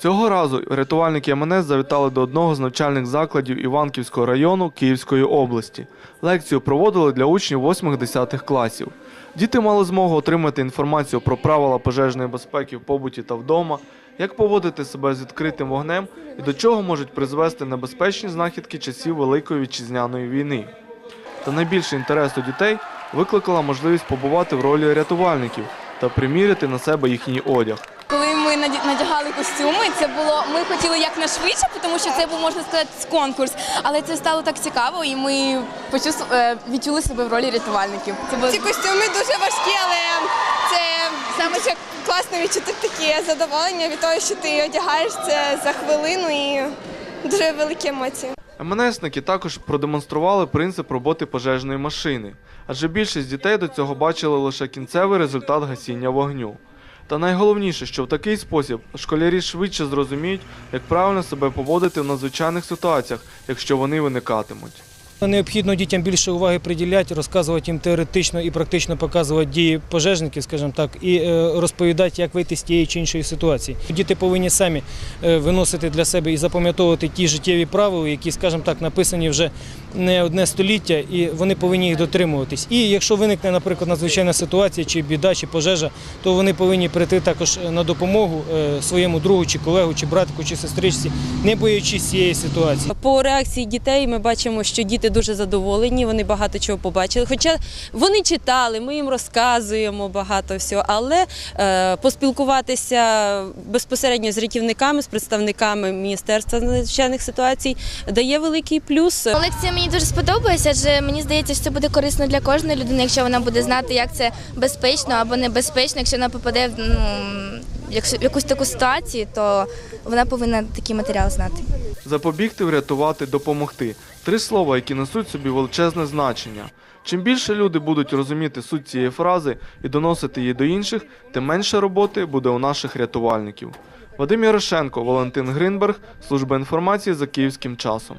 Цього разу рятувальники МНС завітали до одного з навчальних закладів Іванківського району Київської області. Лекцію проводили для учнів 8-10 класів. Діти мали змогу отримати інформацію про правила пожежної безпеки в побуті та вдома, як поводити себе з відкритим вогнем і до чого можуть призвести небезпечні знахідки часів Великої вітчизняної війни. Та найбільший інтерес у дітей викликала можливість побувати в ролі рятувальників та приміряти на себе їхній одяг. Коли ми надягали костюми, це було ми хотіли якнайшвидше, тому що це був можна сказати конкурс. Але це стало так цікаво, і ми почувств- е, відчули себе в ролі рятувальників. Це було Ці костюми дуже важкі, але це саме ще класно відчути таке задоволення від того, що ти одягаєш це за хвилину і дуже великі емоції. МНСники також продемонстрували принцип роботи пожежної машини, адже більшість дітей до цього бачили лише кінцевий результат гасіння вогню. Та найголовніше, що в такий спосіб школярі швидше зрозуміють, як правильно себе поводити в надзвичайних ситуаціях, якщо вони виникатимуть. Необхідно дітям більше уваги приділяти, розказувати їм теоретично і практично показувати дії пожежників, скажімо так, і е, розповідати, як вийти з тієї чи іншої ситуації. Діти повинні самі е, виносити для себе і запам'ятовувати ті життєві правила, які, скажімо так, написані вже не одне століття, і вони повинні їх дотримуватись. І якщо виникне, наприклад, надзвичайна ситуація, чи біда, чи пожежа, то вони повинні прийти також на допомогу е, своєму другу, чи колегу, чи братику, чи сестричці, не боячись цієї ситуації. По реакції дітей ми бачимо, що діти дуже задоволені, вони багато чого побачили. Хоча вони читали, ми їм розказуємо багато всього, але е, поспілкуватися безпосередньо з рятівниками, з представниками Міністерства надзвичайних ситуацій дає великий плюс. Лекція мені дуже сподобалася, адже мені здається, що це буде корисно для кожної людини, якщо вона буде знати, як це безпечно або небезпечно. Якщо вона попаде в ну, якусь таку ситуацію, то вона повинна такий матеріал знати. Запобігти, врятувати, допомогти три слова, які несуть собі величезне значення. Чим більше люди будуть розуміти суть цієї фрази і доносити її до інших, тим менше роботи буде у наших рятувальників. Вадим Ярошенко, Валентин Гринберг, служба інформації за київським часом.